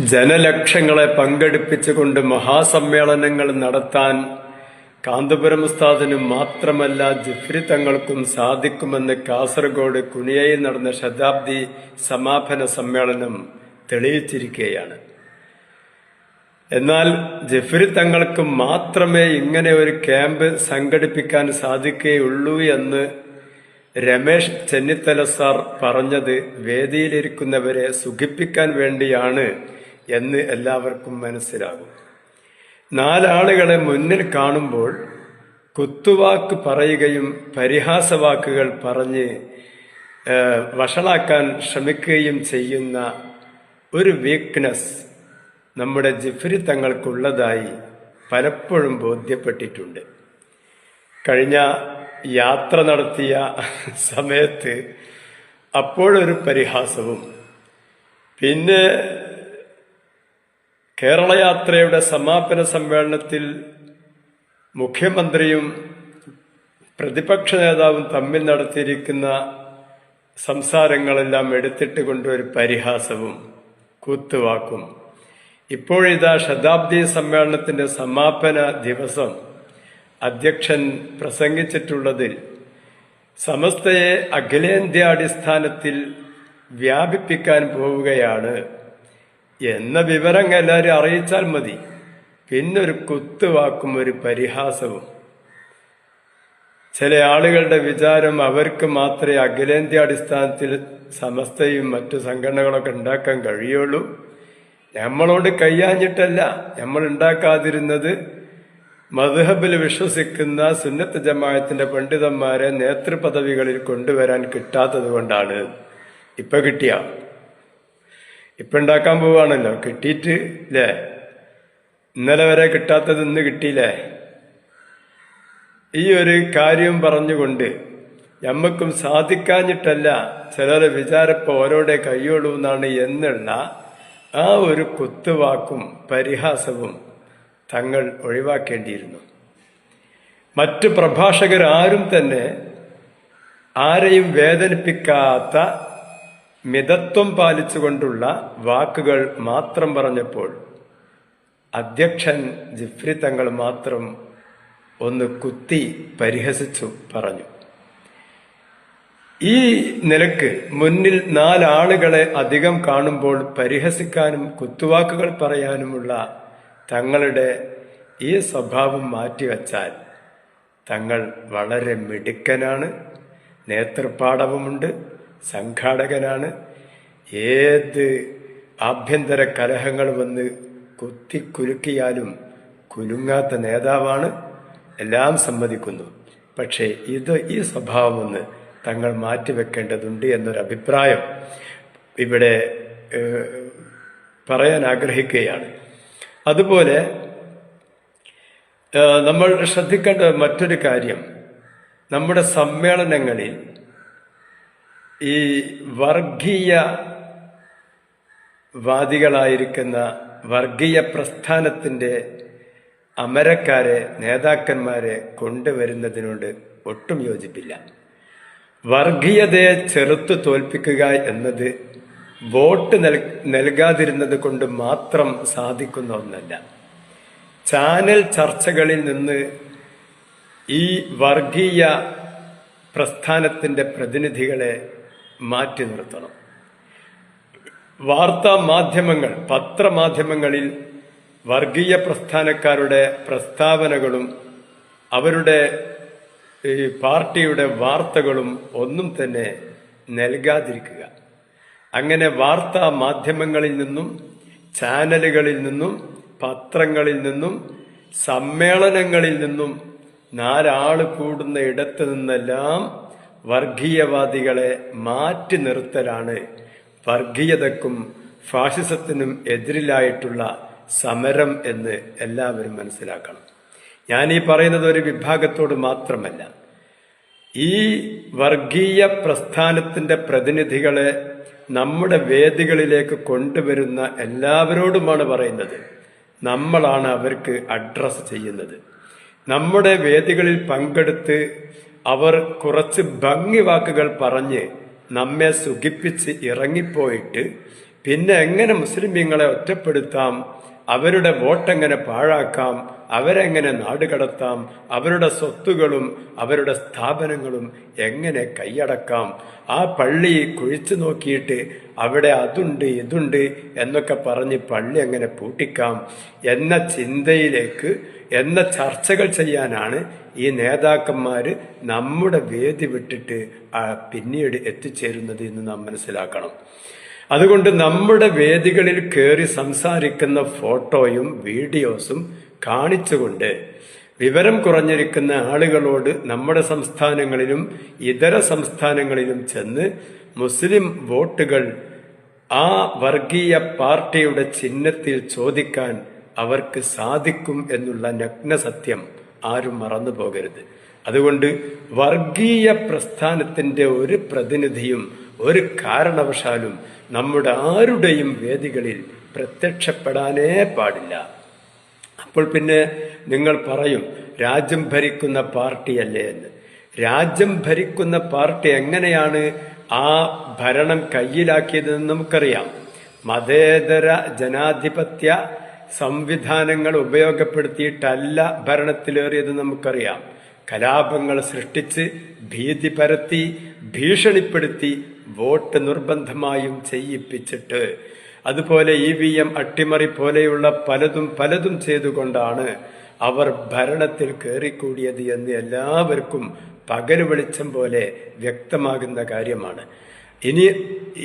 ജനലക്ഷങ്ങളെ പങ്കെടുപ്പിച്ചുകൊണ്ട് മഹാസമ്മേളനങ്ങൾ നടത്താൻ കാന്തപുരം ഉസ്താദിനും മാത്രമല്ല ജിഫ്രി തങ്ങൾക്കും സാധിക്കുമെന്ന് കാസർഗോഡ് കുനിയയിൽ നടന്ന ശതാബ്ദി സമാപന സമ്മേളനം തെളിയിച്ചിരിക്കുകയാണ്. എന്നാൽ ജഫ്രി തങ്ങൾക്ക് മാത്രമേ ഇങ്ങനെ ഒരു ക്യാമ്പ് സംഘടിപ്പിക്കാൻ സാധിക്കുകയുള്ളൂ എന്ന് രമേശ് ചെന്നിത്തല സാർ പറഞ്ഞത് വേദിയിലിരിക്കുന്നവരെ സുഖിപ്പിക്കാൻ വേണ്ടിയാണ് എന്ന് എല്ലാവർക്കും മനസ്സിലാകും. നാലാളുകളെ മുന്നിൽ കാണുമ്പോൾ കുത്തുവാക്ക് പറയുകയും പരിഹാസവാക്കുകൾ പറഞ്ഞ് വഷളാക്കാൻ ശ്രമിക്കുകയും ചെയ്യുന്ന ഒരു വീക്ക്നെസ് നമ്മുടെ ജിഫ്രി തങ്ങൾക്കുള്ളതായി പലപ്പോഴും ബോധ്യപ്പെട്ടിട്ടുണ്ട്. കഴിഞ്ഞ യാത്ര നടത്തിയ സമയത്ത് അപ്പോഴൊരു പരിഹാസവും. പിന്നെ കേരള യാത്രയുടെ സമാപന സമ്മേളനത്തിൽ മുഖ്യമന്ത്രിയും പ്രതിപക്ഷ നേതാവും തമ്മിൽ നടത്തിയിരിക്കുന്ന സംസാരങ്ങളെല്ലാം എടുത്തിട്ട് കൊണ്ടൊരു പരിഹാസവും കൂത്തുവാക്കും. ഇപ്പോഴിതാ ശതാബ്ദി സമ്മേളനത്തിന്റെ സമാപന ദിവസം അധ്യക്ഷൻ പ്രസംഗിച്ചിട്ടുള്ളതിൽ സമസ്തയെ അഖിലേന്ത്യാടിസ്ഥാനത്തിൽ വ്യാപിപ്പിക്കാൻ പോവുകയാണ് എന്ന വിവരം എല്ലാവരും അറിയിച്ചാൽ മതി. പിന്നൊരു കുത്തുവാക്കും ഒരു പരിഹാസവും. ചില ആളുകളുടെ വിചാരം അവർക്ക് മാത്രമേ അഖിലേന്ത്യാടിസ്ഥാനത്തിൽ സമസ്തയും മറ്റു സംഘടനകളൊക്കെ ഉണ്ടാക്കാൻ കഴിയുള്ളൂ. നമ്മളോട് കയ്യാഞ്ഞിട്ടല്ല നമ്മൾ ഉണ്ടാക്കാതിരുന്നത്. മധുഹബിൽ വിശ്വസിക്കുന്ന സുന്നത്ത് ജമായത്തിന്റെ പണ്ഡിതന്മാരെ നേതൃപദവികളിൽ കൊണ്ടുവരാൻ കിട്ടാത്തത് കൊണ്ടാണ്. ഇപ്പൊ കിട്ടിയ ഇപ്പൊ ഉണ്ടാക്കാൻ പോവാണല്ലോ. കിട്ടിയിട്ട് ഇല്ലേ ഇന്നലെ വരെ കിട്ടാത്തത് ഇന്ന് കിട്ടിയില്ലേ? ഈ ഒരു കാര്യം പറഞ്ഞുകൊണ്ട് നമ്മക്കും സാധിക്കാഞ്ഞിട്ടല്ല ചിലരെ വിചാരപ്പോ ഓരോടെ കൈയോളൂ എന്നാണ് എന്നുള്ള ആ ഒരു കുത്തുവാക്കും പരിഹാസവും തങ്ങൾ ഒഴിവാക്കേണ്ടിയിരുന്നു. മറ്റു പ്രഭാഷകരാരും തന്നെ ആരെയും വേദനിപ്പിക്കാത്ത മിതത്വം പാലിച്ചുകൊണ്ടുള്ള വാക്കുകൾ മാത്രം പറഞ്ഞപ്പോൾ അധ്യക്ഷൻ ജിഫ്രി തങ്ങൾ മാത്രം ഒന്ന് കുത്തി പരിഹസിച്ചു പറഞ്ഞു. ഈ നിലയ്ക്ക് മുന്നിൽ നാലാളുകളെ അധികം കാണുമ്പോൾ പരിഹസിക്കാനും കുത്തുവാക്കുകൾ പറയാനുമുള്ള തങ്ങളുടെ ഈ സ്വഭാവം മാറ്റിവച്ചാൽ തങ്ങൾ വളരെ മിടുക്കനാണ് നേതൃപാടവമുണ്ട് സംഘാടകനാണ്. ഏത് ആഭ്യന്തര കലഹങ്ങൾ വന്ന് കുത്തിക്കുലുക്കിയാലും കുലുങ്ങാത്ത നേതാവാണ് എല്ലാം സമ്മതിക്കുന്നു. പക്ഷേ ഇത് ഈ സ്വഭാവം ഒന്ന് തങ്ങൾ മാറ്റിവെക്കേണ്ടതുണ്ട് എന്നൊരഭിപ്രായം ഇവിടെ പറയാൻ ആഗ്രഹിക്കുകയാണ്. അതുപോലെ നമ്മൾ ശ്രദ്ധിക്കേണ്ട മറ്റൊരു കാര്യം നമ്മുടെ സമ്മേളനങ്ങളിൽ ഈ വർഗീയ വാദികളായിരിക്കുന്ന വർഗീയ പ്രസ്ഥാനത്തിന്റെ അമരക്കാരെ നേതാക്കന്മാരെ കൊണ്ടുവരുന്നതിനോട് ഒട്ടും യോജിപ്പില്ല. വർഗീയതയെ ചെറുത്തു തോൽപ്പിക്കുക എന്നത് വോട്ട് നൽ നൽകാതിരുന്നത് കൊണ്ട് മാത്രം സാധിക്കുന്ന ഒന്നല്ല. ചാനൽ ചർച്ചകളിൽ നിന്ന് ഈ വർഗീയ പ്രസ്ഥാനത്തിന്റെ പ്രതിനിധികളെ മാറ്റി നിർത്തണം. വാർത്താ മാധ്യമങ്ങൾ പത്രമാധ്യമങ്ങളിൽ വർഗീയ പ്രസ്ഥാനക്കാരുടെ പ്രസ്താവനകളും അവരുടെ ഈ പാർട്ടിയുടെ വാർത്തകളും ഒന്നും തന്നെ നൽകാതിരിക്കുക. അങ്ങനെ വാർത്താ മാധ്യമങ്ങളിൽ നിന്നും ചാനലുകളിൽ നിന്നും പത്രങ്ങളിൽ നിന്നും സമ്മേളനങ്ങളിൽ നിന്നും നാലാൾ കൂടുന്ന ഇടത്ത് നിന്നെല്ലാം വർഗീയവാദികളെ മാറ്റി നിർത്തലാണ് വർഗീയതക്കും ഫാഷിസത്തിനും എതിരിലായിട്ടുള്ള സമരം എന്ന് എല്ലാവരും മനസ്സിലാക്കണം. ഞാൻ ഈ പറയുന്നത് ഒരു വിഭാഗത്തോട് മാത്രമല്ല. ഈ വർഗീയ പ്രസ്ഥാനത്തിന്റെ പ്രതിനിധികളെ നമ്മുടെ വേദികളിലേക്ക് കൊണ്ടുവരുന്ന എല്ലാവരോടുമാണ് പറയുന്നത്. നമ്മളാണ് അവർക്ക് അഡ്രസ്സ് ചെയ്യുന്നത്. നമ്മുടെ വേദികളിൽ പങ്കെടുത്ത് അവർ കുറച്ച് ഭംഗി വാക്കുകൾ പറഞ്ഞ് നമ്മെ സുഖിപ്പിച്ച് ഇറങ്ങിപ്പോയിട്ട് പിന്നെ എങ്ങനെ മുസ്ലിമീങ്ങളെ ഒറ്റപ്പെടുത്താം അവരുടെ വോട്ടെങ്ങനെ പാഴാക്കാം അവരെങ്ങനെ നാടുകടത്താം അവരുടെ സ്വത്തുകളും അവരുടെ സ്ഥാപനങ്ങളും എങ്ങനെ കൈയടക്കാം ആ പള്ളി കുഴിച്ചു നോക്കിയിട്ട് അവിടെ അതുണ്ട് ഇതുണ്ട് എന്നൊക്കെ പറഞ്ഞ് പള്ളി എങ്ങനെ പൂട്ടിക്കാം എന്ന ചിന്തയിലേക്ക് എന്ന ചർച്ചകൾ ചെയ്യാനാണ് ഈ നേതാക്കന്മാർ നമ്മുടെ വേദി വിട്ടിട്ട് പിന്നീട് എത്തിച്ചേരുന്നത് എന്ന് നാം മനസ്സിലാക്കണം. അതുകൊണ്ട് നമ്മുടെ വേദികളിൽ കയറി സംസാരിക്കുന്ന ഫോട്ടോയും വീഡിയോസും കാണിച്ചുകൊണ്ട് വിവരം കുറഞ്ഞിരിക്കുന്ന ആളുകളോട് നമ്മുടെ സംസ്ഥാനങ്ങളിലും ഇതര സംസ്ഥാനങ്ങളിലും ചെന്ന് മുസ്ലിം വോട്ടുകൾ ആ വർഗീയ പാർട്ടിയുടെ ചിഹ്നത്തിൽ ചോദിക്കാൻ അവർക്ക് സാധിക്കും എന്നുള്ള നഗ്ന സത്യം ആരും മറന്നു പോകരുത്. അതുകൊണ്ട് വർഗീയ പ്രസ്ഥാനത്തിന്റെ ഒരു പ്രതിനിധിയും ഒരു കാരണവശാലും നമ്മുടെ ആരുടെയും വേദികളിൽ പ്രത്യക്ഷപ്പെടാനേ പാടില്ല. അപ്പോൾ പിന്നെ നിങ്ങൾ പറയും രാജ്യം ഭരിക്കുന്ന പാർട്ടിയല്ലേ എന്ന്. രാജ്യം ഭരിക്കുന്ന പാർട്ടി എങ്ങനെയാണ് ആ ഭരണം കയ്യിലാക്കിയതെന്ന് നമുക്കറിയാം. മതേതര ജനാധിപത്യ സംവിധാനങ്ങൾ ഉപയോഗപ്പെടുത്തിയിട്ടല്ല ഭരണത്തിലേറിയത് നമുക്കറിയാം. കലാപങ്ങൾ സൃഷ്ടിച്ച് ഭീതി പരത്തി ഭീഷണിപ്പെടുത്തി വോട്ട് നിർബന്ധമായും ചെയ്യിപ്പിച്ചിട്ട് അതുപോലെ ഇ വി എം അട്ടിമറി പോലെയുള്ള പലതും പലതും ചെയ്തുകൊണ്ടാണ് അവർ ഭരണത്തിൽ കയറിക്കൂടിയത് എന്ന് എല്ലാവർക്കും പകൽ വെളിച്ചം പോലെ വ്യക്തമാകുന്ന കാര്യമാണ്. ഇനി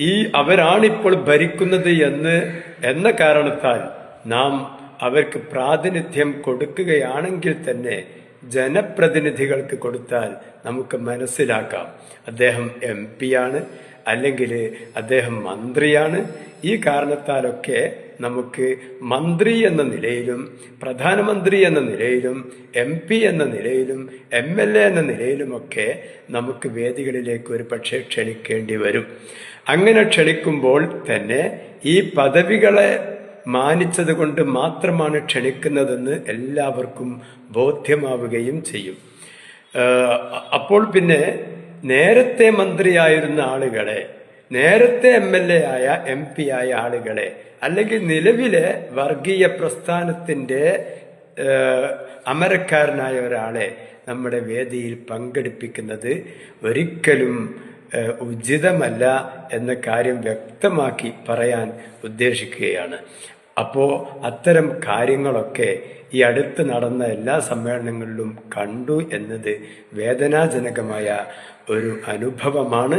ഈ അവരാണിപ്പോൾ ഭരിക്കുന്നത് എന്ന് എന്ന കാരണത്താൽ നാം അവർക്ക് പ്രാതിനിധ്യം കൊടുക്കുകയാണെങ്കിൽ തന്നെ ജനപ്രതിനിധികൾക്ക് കൊടുത്താൽ നമുക്ക് മനസ്സിലാക്കാം. അദ്ദേഹം എം ആണ്. അല്ലെങ്കിൽ അദ്ദേഹം മന്ത്രിയാണ്. ഈ കാരണത്താലൊക്കെ നമുക്ക് മന്ത്രി എന്ന നിലയിലും പ്രധാനമന്ത്രി എന്ന നിലയിലും എം പി എന്ന നിലയിലും എം എൽ എ എന്ന നിലയിലുമൊക്കെ നമുക്ക് വേദികളിലേക്ക് ഒരു പക്ഷേ ക്ഷണിക്കേണ്ടി വരും. അങ്ങനെ ക്ഷണിക്കുമ്പോൾ തന്നെ ഈ പദവികളെ മാനിച്ചത് കൊണ്ട് മാത്രമാണ് ക്ഷണിക്കുന്നതെന്ന് എല്ലാവർക്കും ബോധ്യമാവുകയും ചെയ്യും. അപ്പോൾ പിന്നെ നേരത്തെ മന്ത്രിയായിരുന്ന ആളുകളെ നേരത്തെ എം എൽ എ ആയ എം പി ആയ ആളുകളെ അല്ലെങ്കിൽ നിലവിലെ വർഗീയ പ്രസ്ഥാനത്തിന്റെ അമരക്കാരനായ ഒരാളെ നമ്മുടെ വേദിയിൽ പങ്കെടുപ്പിക്കുന്നത് ഒരിക്കലും ഉചിതമല്ല എന്ന കാര്യം വ്യക്തമാക്കി പറയാൻ ഉദ്ദേശിക്കുകയാണ്. അപ്പോ അത്തരം കാര്യങ്ങളൊക്കെ ഈ അടുത്ത് നടന്ന എല്ലാ സമ്മേളനങ്ങളിലും കണ്ടു എന്നത് വേദനാജനകമായ ഒരു അനുഭവമാണ്.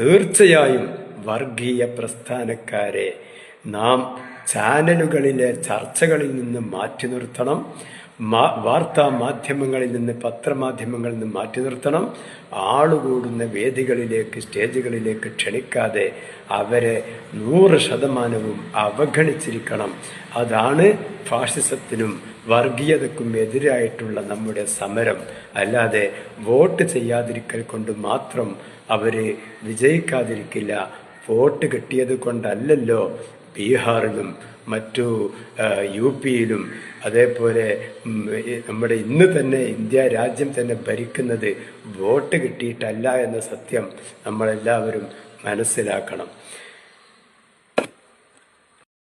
തീർച്ചയായും വർഗീയ പ്രസ്ഥാനക്കാരെ നാം ചാനലുകളിലെ ചർച്ചകളിൽ നിന്ന് മാറ്റി നിർത്തണം. വാർത്താ മാധ്യമങ്ങളിൽ നിന്ന് പത്രമാധ്യമങ്ങളിൽ നിന്ന് മാറ്റി നിർത്തണം. ആളുകൂടുന്ന വേദികളിലേക്ക് സ്റ്റേജുകളിലേക്ക് ക്ഷണിക്കാതെ അവരെ നൂറ് ശതമാനവും അവഗണിച്ചിരിക്കണം. അതാണ് ഫാഷിസത്തിനും വർഗീയതക്കും എതിരായിട്ടുള്ള നമ്മുടെ സമരം. അല്ലാതെ വോട്ട് ചെയ്യാതിരിക്കൽ കൊണ്ട് മാത്രം അവർ വിജയിക്കാതിരിക്കില്ല. വോട്ട് കിട്ടിയത് കൊണ്ടല്ലല്ലോ ബീഹാറിലും മറ്റു യു പിയിലും അതേപോലെ നമ്മുടെ ഇന്ന് തന്നെ ഇന്ത്യ രാജ്യം തന്നെ ഭരിക്കുന്നത് വോട്ട് കിട്ടിയിട്ടല്ല എന്ന സത്യം നമ്മളെല്ലാവരും മനസ്സിലാക്കണം.